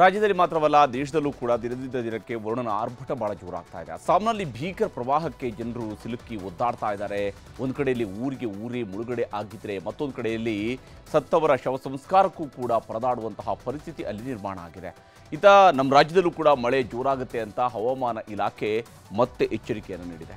ರಾಜ್ಯದಲ್ಲಿ ಮಾತ್ರವಲ್ಲ, ದೇಶದಲ್ಲೂ ಕೂಡ ದಿನದಿಂದ ದಿನಕ್ಕೆ ವರುಣನ ಆರ್ಭಟ ಬಹಳ ಜೋರಾಗ್ತಾ ಇದೆ. ಅಸ್ಸಾಂನಲ್ಲಿ ಭೀಕರ ಪ್ರವಾಹಕ್ಕೆ ಜನರು ಸಿಲುಕಿ ಒದ್ದಾಡ್ತಾ ಇದ್ದಾರೆ. ಒಂದು ಕಡೆಯಲ್ಲಿ ಊರಿಗೆ ಊರೇ ಮುಳುಗಡೆ ಆಗಿದ್ರೆ, ಮತ್ತೊಂದು ಕಡೆಯಲ್ಲಿ ಸತ್ತವರ ಶವ ಸಂಸ್ಕಾರಕ್ಕೂ ಕೂಡ ಪರದಾಡುವಂತಹ ಪರಿಸ್ಥಿತಿ ಅಲ್ಲಿ ನಿರ್ಮಾಣ ಆಗಿದೆ. ಇತ ನಮ್ಮ ರಾಜ್ಯದಲ್ಲೂ ಕೂಡ ಮಳೆ ಜೋರಾಗುತ್ತೆ ಅಂತ ಹವಾಮಾನ ಇಲಾಖೆ ಮತ್ತೆ ಎಚ್ಚರಿಕೆಯನ್ನು ನೀಡಿದೆ.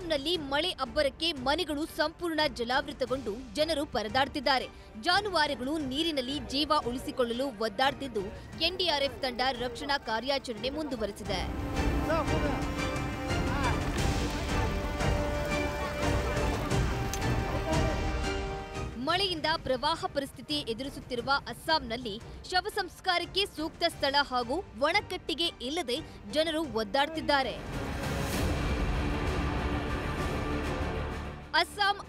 ಅಸ್ಸಾಂನಲ್ಲಿ ಮಳೆ ಅಬ್ಬರಕ್ಕೆ ಮನೆಗಳು ಸಂಪೂರ್ಣ ಜಲಾವೃತಗೊಂಡು ಜನರು ಪರದಾಡ್ತಿದ್ದಾರೆ. ಜಾನುವಾರುಗಳು ನೀರಿನಲ್ಲಿ ಜೀವ ಉಳಿಸಿಕೊಳ್ಳಲು ಒದ್ದಾಡ್ತಿದ್ದು ಎನ್ಡಿಆರ್ಎಫ್ ತಂಡ ರಕ್ಷಣಾ ಕಾರ್ಯಾಚರಣೆ ಮುಂದುವರೆಸಿದೆ. ಮಳೆಯಿಂದ ಪ್ರವಾಹ ಪರಿಸ್ಥಿತಿ ಎದುರಿಸುತ್ತಿರುವ ಅಸ್ಸಾಂನಲ್ಲಿ ಶವ ಸಂಸ್ಕಾರಕ್ಕೆ ಸೂಕ್ತ ಸ್ಥಳ ಹಾಗೂ ಒಣಕಟ್ಟಿಗೆ ಇಲ್ಲದೆ ಜನರು ಒದ್ದಾಡ್ತಿದ್ದಾರೆ.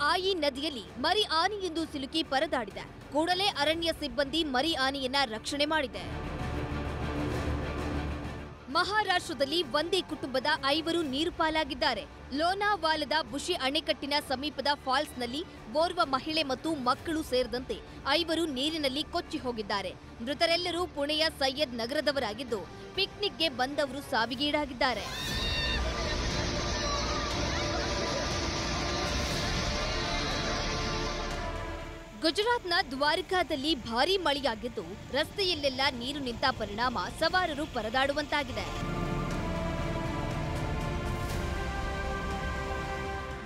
ಆಯಿ ನದಿಯಲ್ಲಿ ಮರಿ ಆನೆಯೊಂದು ಸಿಲುಕಿ ಪರದಾಡಿದೆ. ಕೂಡಲೇ ಅರಣ್ಯ ಸಿಬ್ಬಂದಿ ಮರಿ ಆನೆಯನ್ನ ರಕ್ಷಣೆ ಮಾಡಿದೆ. ಮಹಾರಾಷ್ಟ್ರದಲ್ಲಿ ಒಂದೇ ಕುಟುಂಬದ ಐವರು ನೀರು ಪಾಲಾಗಿದ್ದಾರೆ. ಲೋನಾವಾಲದ ಬುಷಿ ಅಣೆಕಟ್ಟಿನ ಸಮೀಪದ ಫಾಲ್ಸ್ನಲ್ಲಿ ಓರ್ವ ಮಹಿಳೆ ಮತ್ತು ಮಕ್ಕಳು ಸೇರಿದಂತೆ ಐವರು ನೀರಿನಲ್ಲಿ ಕೊಚ್ಚಿ ಹೋಗಿದ್ದಾರೆ. ಮೃತರೆಲ್ಲರೂ ಪುಣೆಯ ಸಯ್ಯದ್ ನಗರದವರಾಗಿದ್ದು, ಪಿಕ್ನಿಕ್ಗೆ ಬಂದವರು ಸಾವಿಗೀಡಾಗಿದ್ದಾರೆ. ಗುಜರಾತ್ನ ದ್ವಾರಿಕಾದಲ್ಲಿ ಭಾರೀ ಮಳೆಯಾಗಿದ್ದು ರಸ್ತೆಯಲ್ಲೆಲ್ಲ ನೀರು ನಿಂತ ಪರಿಣಾಮ ಸವಾರರು ಪರದಾಡುವಂತಾಗಿದೆ.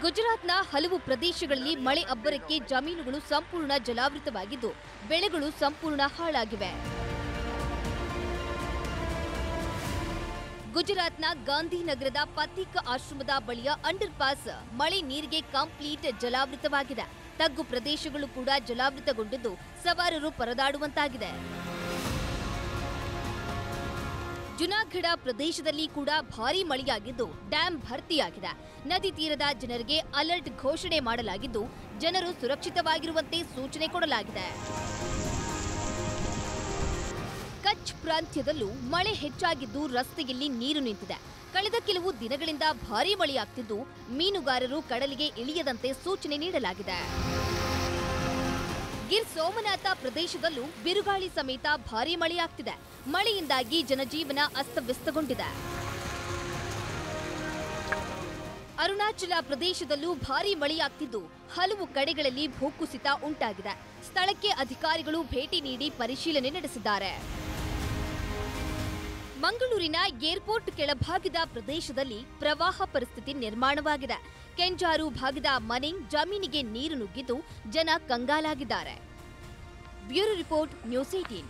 ಗುಜರಾತ್ನ ಹಲವು ಪ್ರದೇಶಗಳಲ್ಲಿ ಮಳೆ ಅಬ್ಬರಕ್ಕೆ ಜಮೀನುಗಳು ಸಂಪೂರ್ಣ ಜಲಾವೃತವಾಗಿದ್ದು, ಬೆಳೆಗಳು ಸಂಪೂರ್ಣ ಹಾಳಾಗಿವೆ. ಗುಜರಾತ್ನ ಗಾಂಧಿನಗರದ ಪಥಿಕ ಆಶ್ರಮದ ಬಳಿಯ ಅಂಡರ್ ಪಾಸ್ ಮಳೆ ನೀರಿಗೆ ಕಂಪ್ಲೀಟ್ ಜಲಾವೃತವಾಗಿದೆ. ತಗ್ಗು ಪ್ರದೇಶಗಳು ಕೂಡ ಜಲಾವೃತಗೊಂಡಿದ್ದು ಸವಾರರು ಪರದಾಡುವಂತಾಗಿದೆ. ಜುನಾಗಢ ಪ್ರದೇಶದಲ್ಲಿ ಕೂಡ ಭಾರಿ ಮಳೆಯಾಗಿದ್ದು ಡ್ಯಾಂ ಭರ್ತಿಯಾಗಿದೆ. ನದಿ ತೀರದ ಜನರಿಗೆ ಅಲರ್ಟ್ ಘೋಷಣೆ ಮಾಡಲಾಗಿದ್ದು ಜನರು ಸುರಕ್ಷಿತವಾಗಿರುವಂತೆ ಸೂಚನೆ ಕೊಡಲಾಗಿದೆ. ಪ್ರಾಂತ್ಯದಲ್ಲೂ ಮಳೆ ಹೆಚ್ಚಾಗಿದ್ದು ರಸ್ತೆಯಲ್ಲಿ ನೀರು ನಿಂತಿದೆ. ಕಳೆದ ಕೆಲವು ದಿನಗಳಿಂದ ಭಾರೀ ಮಳೆಯಾಗ್ತಿದ್ದು ಮೀನುಗಾರರು ಕಡಲಿಗೆ ಇಳಿಯದಂತೆ ಸೂಚನೆ ನೀಡಲಾಗಿದೆ. ಗಿರ್ ಸೋಮನಾಥ ಪ್ರದೇಶದಲ್ಲೂ ಬಿರುಗಾಳಿ ಸಮೇತ ಭಾರೀ ಮಳೆಯಾಗ್ತಿದೆ. ಮಳೆಯಿಂದಾಗಿ ಜನಜೀವನ ಅಸ್ತವ್ಯಸ್ತಗೊಂಡಿದೆ. ಅರುಣಾಚಲ ಪ್ರದೇಶದಲ್ಲೂ ಭಾರೀ ಮಳೆಯಾಗ್ತಿದ್ದು ಹಲವು ಕಡೆಗಳಲ್ಲಿ ಭೂಕುಸಿತ ಉಂಟಾಗಿದೆ. ಸ್ಥಳಕ್ಕೆ ಅಧಿಕಾರಿಗಳು ಭೇಟಿ ನೀಡಿ ಪರಿಶೀಲನೆ ನಡೆಸಿದ್ದಾರೆ. ಮಂಗಳೂರಿನ ಏರ್ಪೋರ್ಟ್ ಕೆಳಭಾಗದ ಪ್ರದೇಶದಲ್ಲಿ ಪ್ರವಾಹ ಪರಿಸ್ಥಿತಿ ನಿರ್ಮಾಣವಾಗಿದೆ. ಕೆಂಜಾರು ಭಾಗದ ಮನೆ ಜಮೀನಿಗೆ ನೀರು ನುಗ್ಗಿದ್ದು ಜನ ಕಂಗಾಲಾಗಿದ್ದಾರೆ. Bureau report news eighteen